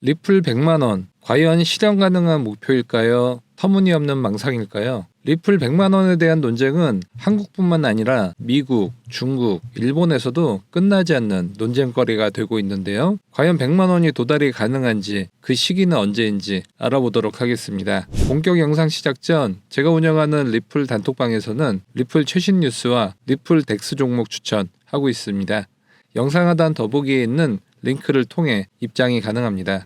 리플 100만 원, 과연 실현 가능한 목표일까요? 터무니없는 망상일까요? 리플 100만 원에 대한 논쟁은 한국뿐만 아니라 미국, 중국, 일본에서도 끝나지 않는 논쟁거리가 되고 있는데요. 과연 100만 원이 도달이 가능한지 그 시기는 언제인지 알아보도록 하겠습니다. 본격 영상 시작 전 제가 운영하는 리플 단톡방에서는 리플 최신 뉴스와 리플 덱스 종목 추천하고 있습니다. 영상 하단 더보기에 있는 링크를 통해 입장이 가능합니다.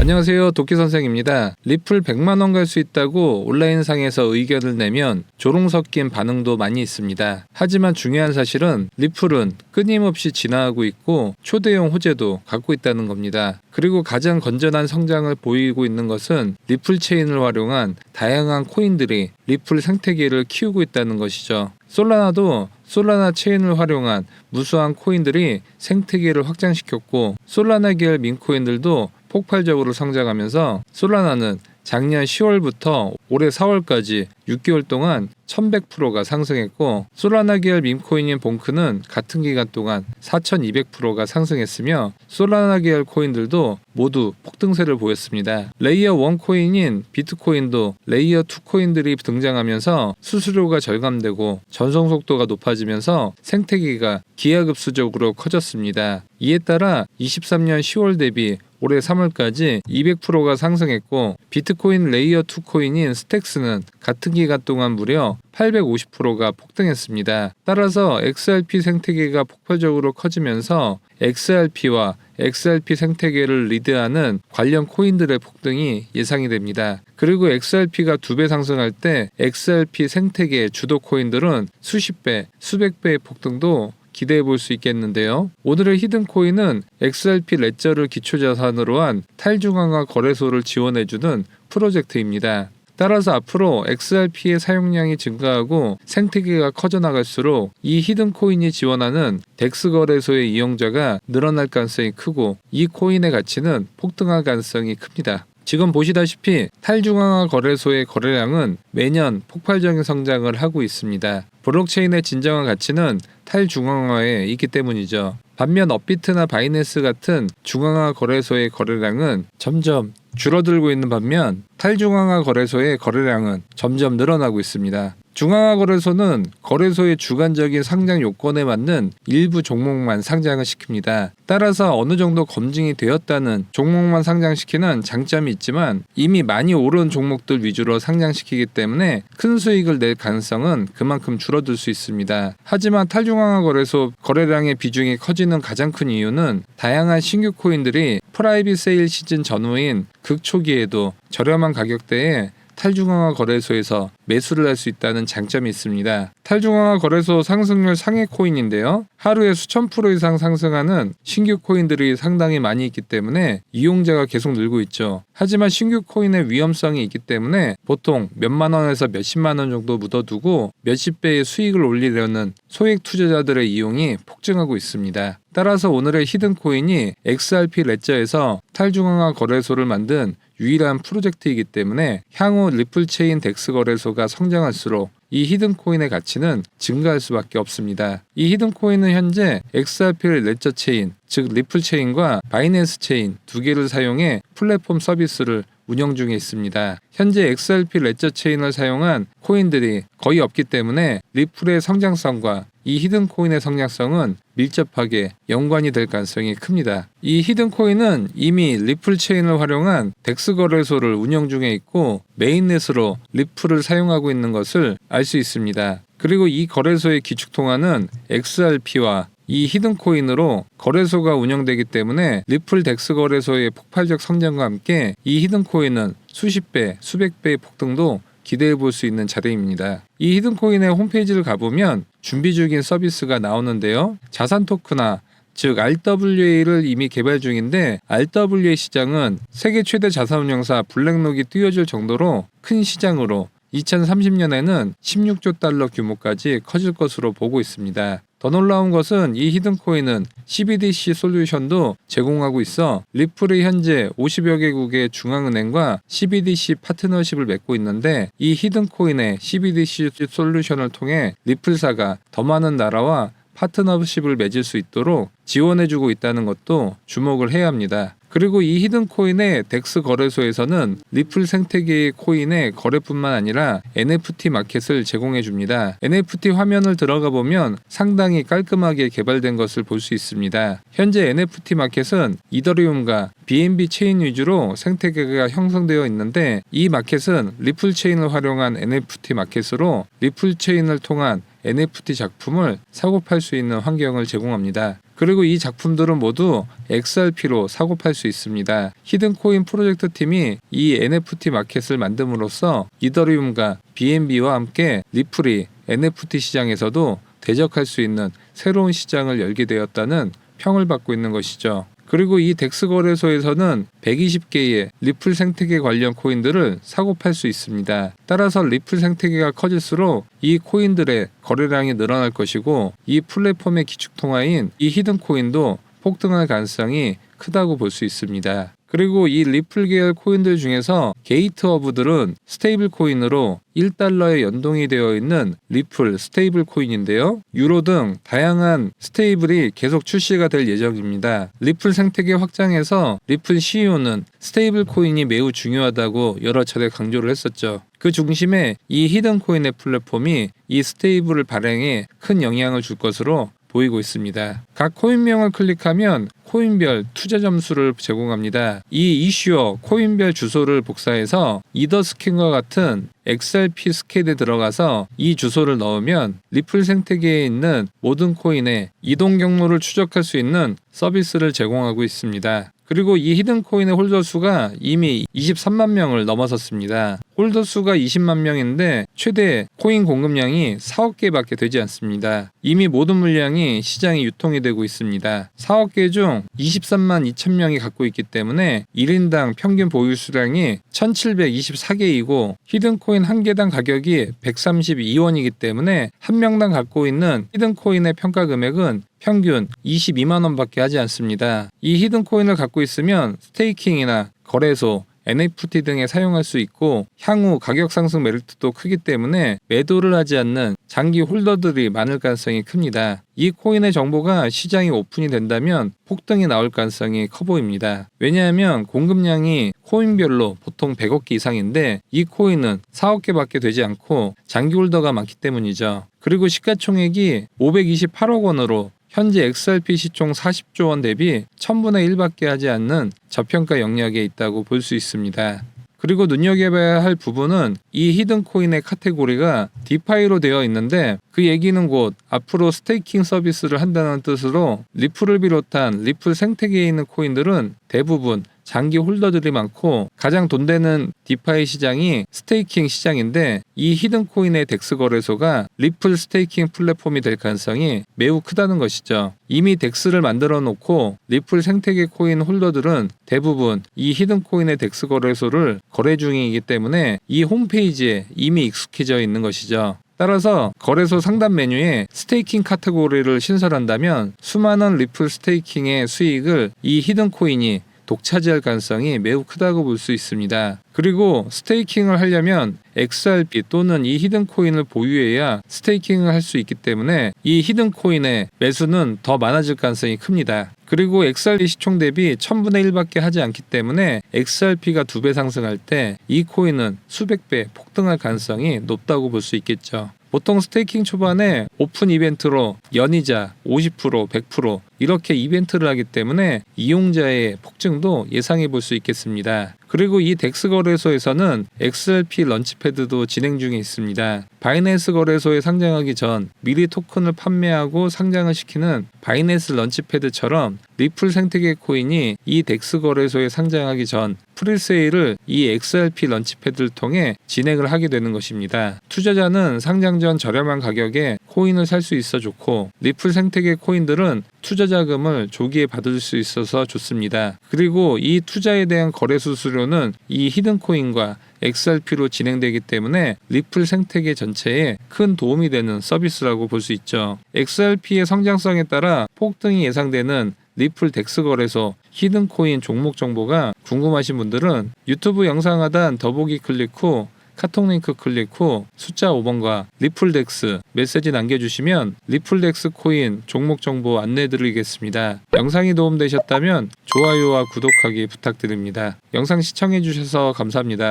안녕하세요. 도끼 선생입니다. 리플 100만 원 갈 수 있다고 온라인상에서 의견을 내면 조롱 섞인 반응도 많이 있습니다. 하지만 중요한 사실은 리플은 끊임없이 진화하고 있고 초대형 호재도 갖고 있다는 겁니다. 그리고 가장 건전한 성장을 보이고 있는 것은 리플 체인을 활용한 다양한 코인들이 리플 생태계를 키우고 있다는 것이죠. 솔라나도 솔라나 체인을 활용한 무수한 코인들이 생태계를 확장시켰고 솔라나 계열 민코인들도 폭발적으로 성장하면서 솔라나는 작년 10월부터 올해 4월까지 6개월 동안 1100%가 상승했고 솔라나 계열 밈코인인 봉크는 같은 기간 동안 4200%가 상승했으며 솔라나 계열 코인들도 모두 폭등세를 보였습니다. 레이어 1 코인인 비트코인도 레이어 2 코인들이 등장하면서 수수료가 절감되고 전송 속도가 높아지면서 생태계가 기하급수적으로 커졌습니다. 이에 따라 23년 10월 대비 올해 3월까지 200%가 상승했고 비트코인 레이어 2 코인인 스택스는 같은 기간 동안 무려 850%가 폭등했습니다. 따라서 XRP 생태계가 폭발적으로 커지면서 XRP와 XRP 생태계를 리드하는 관련 코인들의 폭등이 예상이 됩니다. 그리고 XRP가 두 배 상승할 때 XRP 생태계 주도 코인들은 수십 배, 수백 배의 폭등도 기대해 볼 수 있겠는데요. 오늘의 히든 코인은 XRP 레저를 기초 자산으로 한 탈중앙화 거래소를 지원해주는 프로젝트입니다. 따라서 앞으로 XRP의 사용량이 증가하고 생태계가 커져나갈수록 이 히든 코인이 지원하는 덱스 거래소의 이용자가 늘어날 가능성이 크고 이 코인의 가치는 폭등할 가능성이 큽니다. 지금 보시다시피 탈중앙화 거래소의 거래량은 매년 폭발적인 성장을 하고 있습니다. 블록체인의 진정한 가치는 탈중앙화에 있기 때문이죠. 반면 업비트나 바이낸스 같은 중앙화 거래소의 거래량은 점점 줄어들고 있는 반면 탈중앙화 거래소의 거래량은 점점 늘어나고 있습니다. 중앙화 거래소는 거래소의 주관적인 상장 요건에 맞는 일부 종목만 상장을 시킵니다. 따라서 어느 정도 검증이 되었다는 종목만 상장시키는 장점이 있지만 이미 많이 오른 종목들 위주로 상장시키기 때문에 큰 수익을 낼 가능성은 그만큼 줄어들 수 있습니다. 하지만 탈중앙화 거래소 거래량의 비중이 커지는 가장 큰 이유는 다양한 신규 코인들이 프라이빗 세일 시즌 전후인 극초기에도 저렴한 가격대에 탈중앙화 거래소에서 매수를 할 수 있다는 장점이 있습니다. 탈중앙화 거래소 상승률 상위 코인인데요. 하루에 수천 프로 이상 상승하는 신규 코인들이 상당히 많이 있기 때문에 이용자가 계속 늘고 있죠. 하지만 신규 코인의 위험성이 있기 때문에 보통 몇만 원에서 몇십만 원 정도 묻어두고 몇십 배의 수익을 올리려는 소액 투자자들의 이용이 폭증하고 있습니다. 따라서 오늘의 히든 코인이 XRP 레저에서 탈중앙화 거래소를 만든 유일한 프로젝트이기 때문에 향후 리플 체인 덱스 거래소가 성장할수록 이 히든 코인의 가치는 증가할 수밖에 없습니다. 이 히든 코인은 현재 XRP 레저 체인, 즉 리플 체인과 바이낸스 체인 두 개를 사용해 플랫폼 서비스를 운영 중에 있습니다. 현재 XRP 레저 체인을 사용한 코인들이 거의 없기 때문에 리플의 성장성과 이 히든 코인의 성장성은 밀접하게 연관이 될 가능성이 큽니다. 이 히든 코인은 이미 리플 체인을 활용한 덱스 거래소를 운영 중에 있고 메인넷으로 리플을 사용하고 있는 것을 알 수 있습니다. 그리고 이 거래소의 기축 통화는 XRP와 이 히든 코인으로 거래소가 운영되기 때문에 리플 덱스 거래소의 폭발적 성장과 함께 이 히든 코인은 수십 배, 수백 배의 폭등도 기대해 볼 수 있는 자리입니다. 이 히든 코인의 홈페이지를 가보면 준비 중인 서비스가 나오는데요. 자산 토크나 즉 RWA를 이미 개발 중인데 RWA 시장은 세계 최대 자산 운용사 블랙록이 뛰어줄 정도로 큰 시장으로 2030년에는 16조 달러 규모까지 커질 것으로 보고 있습니다. 더 놀라운 것은 이 히든코인은 CBDC 솔루션도 제공하고 있어 리플이 현재 50여 개국의 중앙은행과 CBDC 파트너십을 맺고 있는데 이 히든코인의 CBDC 솔루션을 통해 리플사가 더 많은 나라와 파트너십을 맺을 수 있도록 지원해주고 있다는 것도 주목을 해야 합니다. 그리고 이 히든 코인의 덱스 거래소에서는 리플 생태계의 코인의 거래뿐만 아니라 NFT 마켓을 제공해 줍니다. NFT 화면을 들어가 보면 상당히 깔끔하게 개발된 것을 볼 수 있습니다. 현재 NFT 마켓은 이더리움과 BNB 체인 위주로 생태계가 형성되어 있는데 이 마켓은 리플 체인을 활용한 NFT 마켓으로 리플 체인을 통한 NFT 작품을 사고 팔 수 있는 환경을 제공합니다. 그리고 이 작품들은 모두 XRP로 사고 팔 수 있습니다. 히든 코인 프로젝트 팀이 이 NFT 마켓을 만듦으로써 이더리움과 BNB와 함께 리플이 NFT 시장에서도 대적할 수 있는 새로운 시장을 열게 되었다는 평을 받고 있는 것이죠. 그리고 이 덱스 거래소에서는 120개의 리플 생태계 관련 코인들을 사고 팔 수 있습니다. 따라서 리플 생태계가 커질수록 이 코인들의 거래량이 늘어날 것이고 이 플랫폼의 기축 통화인 이 히든 코인도 폭등할 가능성이 크다고 볼 수 있습니다. 그리고 이 리플 계열 코인들 중에서 게이트 허브들은 스테이블 코인으로 1달러에 연동이 되어 있는 리플 스테이블 코인인데요. 유로 등 다양한 스테이블이 계속 출시가 될 예정입니다. 리플 생태계 확장에서 리플 CEO는 스테이블 코인이 매우 중요하다고 여러 차례 강조를 했었죠. 그 중심에 이 히든 코인의 플랫폼이 이 스테이블을 발행에 큰 영향을 줄 것으로 보이고 있습니다. 각 코인명을 클릭하면 코인별 투자 점수를 제공합니다. 이 이슈어 코인별 주소를 복사해서 이더 스캔과 같은 XRP 스캔에 들어가서 이 주소를 넣으면 리플 생태계에 있는 모든 코인의 이동 경로를 추적할 수 있는 서비스를 제공하고 있습니다. 그리고 이 히든 코인의 홀더 수가 이미 23만 명을 넘어섰습니다. 홀더 수가 20만 명인데 최대 코인 공급량이 4억 개밖에 되지 않습니다. 이미 모든 물량이 시장에 유통이 되고 있습니다. 4억 개 중 23만 2천 명이 갖고 있기 때문에 1인당 평균 보유 수량이 1724개이고 히든 코인 한 개당 가격이 132원이기 때문에 한 명당 갖고 있는 히든 코인의 평가 금액은 평균 22만 원밖에 하지 않습니다. 이 히든 코인을 갖고 있으면 스테이킹이나 거래소, NFT 등에 사용할 수 있고 향후 가격 상승 메리트도 크기 때문에 매도를 하지 않는 장기 홀더들이 많을 가능성이 큽니다. 이 코인의 정보가 시장이 오픈이 된다면 폭등이 나올 가능성이 커 보입니다. 왜냐하면 공급량이 코인별로 보통 100억 개 이상인데 이 코인은 4억 개밖에 되지 않고 장기 홀더가 많기 때문이죠. 그리고 시가총액이 528억 원으로 현재 XRP 시총 40조 원 대비 1000분의 1밖에 하지 않는 저평가 영역에 있다고 볼 수 있습니다. 그리고 눈여겨봐야 할 부분은 이 히든 코인의 카테고리가 디파이로 되어 있는데 그 얘기는 곧 앞으로 스테이킹 서비스를 한다는 뜻으로 리플을 비롯한 리플 생태계에 있는 코인들은 대부분 장기 홀더들이 많고 가장 돈 되는 디파이 시장이 스테이킹 시장인데 이 히든 코인의 덱스 거래소가 리플 스테이킹 플랫폼이 될 가능성이 매우 크다는 것이죠. 이미 덱스를 만들어 놓고 리플 생태계 코인 홀더들은 대부분 이 히든 코인의 덱스 거래소를 거래 중이기 때문에 이 홈페이지에 이미 익숙해져 있는 것이죠. 따라서 거래소 상단 메뉴에 스테이킹 카테고리를 신설한다면 수많은 리플 스테이킹의 수익을 이 히든 코인이 독차지할 가능성이 매우 크다고 볼 수 있습니다. 그리고 스테이킹을 하려면 XRP 또는 이 히든 코인을 보유해야 스테이킹을 할 수 있기 때문에 이 히든 코인의 매수는 더 많아질 가능성이 큽니다. 그리고 XRP 시총 대비 1000분의 1밖에 하지 않기 때문에 XRP가 두 배 상승할 때 이 코인은 수백 배 폭등할 가능성이 높다고 볼 수 있겠죠. 보통 스테이킹 초반에 오픈 이벤트로 연이자 50%, 100% 이렇게 이벤트를 하기 때문에 이용자의 폭증도 예상해 볼 수 있겠습니다. 그리고 이 덱스 거래소에서는 XRP 런치패드도 진행 중에 있습니다. 바이낸스 거래소에 상장하기 전 미리 토큰을 판매하고 상장을 시키는 바이낸스 런치패드처럼 리플 생태계 코인이 이 덱스 거래소에 상장하기 전 프리세일을 이 XRP 런치패드를 통해 진행을 하게 되는 것입니다. 투자자는 상장 전 저렴한 가격에 코인을 살 수 있어 좋고 리플 생태계 코인들은 투자 자금을 조기에 받을 수 있어서 좋습니다. 그리고 이 투자에 대한 거래 수수료 는 이 히든 코인과 XRP로 진행되기 때문에 리플 생태계 전체에 큰 도움이 되는 서비스라고 볼 수 있죠. XRP의 성장성에 따라 폭등이 예상되는 리플 덱스 거래소 히든 코인 종목 정보가 궁금하신 분들은 유튜브 영상 하단 더보기 클릭 후 카톡 링크 클릭 후 숫자 5번과 리플덱스 메시지 남겨주시면 리플덱스 코인 종목 정보 안내드리겠습니다. 영상이 도움되셨다면 좋아요와 구독하기 부탁드립니다. 영상 시청해주셔서 감사합니다.